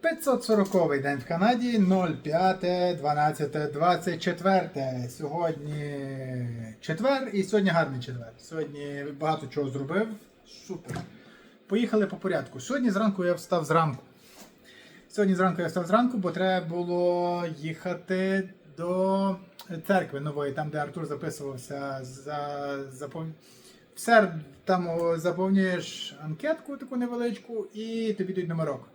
540 день в Канаді 05.12.24. Сьогодні четвер і сьогодні гарний четвер. Сьогодні багато чого зробив. Супер. Поїхали по порядку. Сьогодні зранку я встав зранку. Сьогодні зранку я встав зранку, бо треба було їхати до церкви нової, там, де Артур записувався за запов... Все, там заповнюєш анкетку таку невеличку і тобі дають номерок.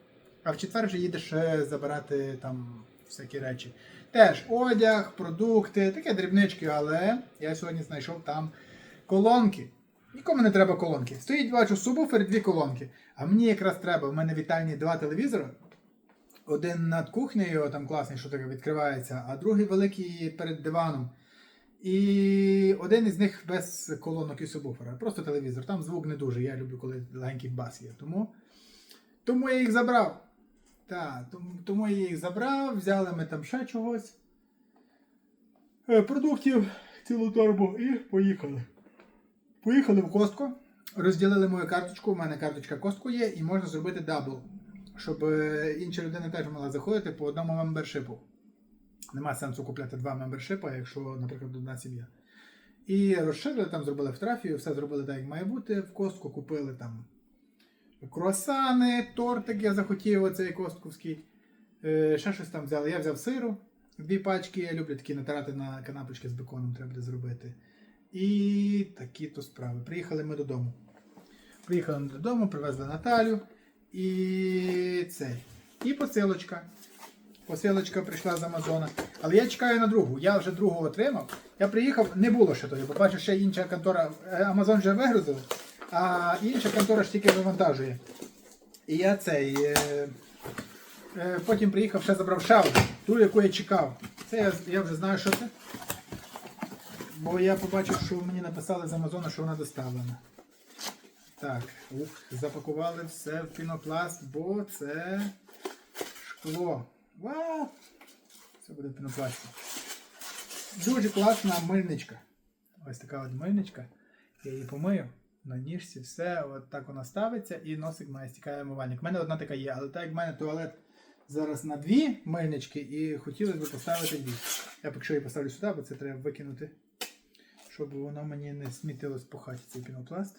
А в четвер вже їдеш е, забирати там всякі речі. Теж одяг, продукти, таке дрібнички, але я сьогодні знайшов там колонки. Нікому не треба колонки. Стоїть, бачу, субвуфер, дві колонки. А мені якраз треба. У мене вітальні два телевізори. Один над кухнею, там класний, що таке відкривається, а другий великий перед диваном. І один із них без колонок і субвуфера. Просто телевізор. Там звук не дуже. Я люблю, коли легенький бас є. Тому, тому я їх забрав. Так, тому, я їх забрав, взяли ми там ще чогось. е, Продуктів, цілу торбу і поїхали. Поїхали в костку, розділили мою карточку. У мене карточка костку є, і можна зробити дабл, щоб е, інша людина теж могла заходити по одному мембершипу. Нема сенсу купляти два мембершипа, якщо, наприклад, одна сім'я. І розширили, там зробили фотографію, все зробили так, як має бути. В костку купили там круасани, тортик я захотів, оцей костковський. Е, ще щось там взяли. Я взяв сиру, дві пачки. Я люблю такі натирати на канапочки з беконом, треба буде зробити. І такі то справи. Приїхали ми додому. Приїхали ми додому, привезли Наталю і цей. І посилочка. Посилочка прийшла з Амазона. Але я чекаю на другу. Я вже другу отримав. Я приїхав, не було ще тоді, бо бачу, ще інша контора. е, Амазон вже вигрузив, а інша контора ж тільки вивантажує. І я цей. Е, е, потім приїхав, ще забрав одну, ту, яку я чекав. Це я, я вже знаю, що це. Бо я побачив, що мені написали з Амазона, що вона доставлена. Так, ух, запакували все в пінопласт, бо це шкло. Вау! Це буде в пінопласті. Дуже класна мильничка. Ось така от мильничка. Я її помию на ніжці, все, от так вона ставиться і носик має стікає умивальник. У мене одна така є, але так як в мене туалет зараз на дві мильнички і хотілося б поставити дві. Я поки що її поставлю сюди, бо це треба викинути, щоб воно мені не смітилось по хаті цей пінопласт.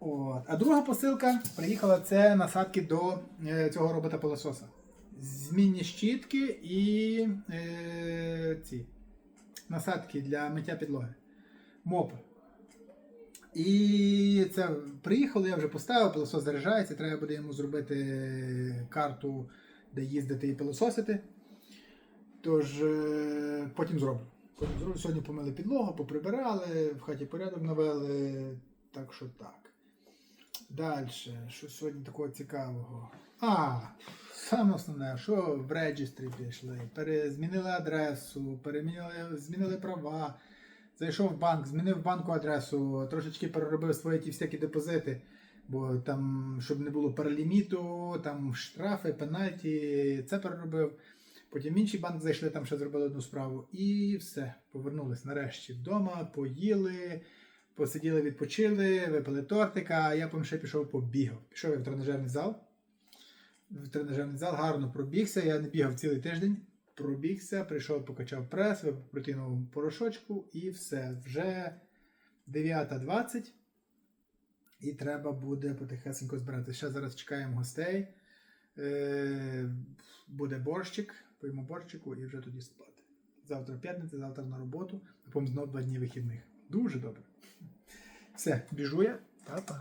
От. А друга посилка приїхала це насадки до е, цього робота пилососа. Змінні щітки і е, ці насадки для миття підлоги. Мопи. І це приїхало, я вже поставив, пилосос заряджається, треба буде йому зробити карту, де їздити і пилососити. Тож е, потім зроблю. Потім зроблю. Сьогодні помили підлогу, поприбирали, в хаті порядок навели. Так що так. Далі, що сьогодні такого цікавого? А, саме основне, що в реєстрі пішли, пере, змінили адресу, перемінили, змінили права. Зайшов в банк, змінив банку адресу, трошечки переробив свої ті всякі депозити, бо там, щоб не було переліміту, там штрафи, пенальті, це переробив. Потім в інший банк зайшли, там ще зробили одну справу. І все, повернулись нарешті вдома, поїли, посиділи, відпочили, випили тортика, а я ще пішов побігав. Пішов я в тренажерний зал. В тренажерний зал гарно пробігся. Я не бігав цілий тиждень. Пробігся, прийшов, покачав прес, випив порошочку і все. Вже 9.20. І треба буде потихесенько збирати. Ще зараз чекаємо гостей. Е, буде борщик, поїмо борщику і вже тоді спати. Завтра п'ятниця, завтра на роботу, потім знову два дні вихідних. Дуже добре. Все, біжу я. Па-па.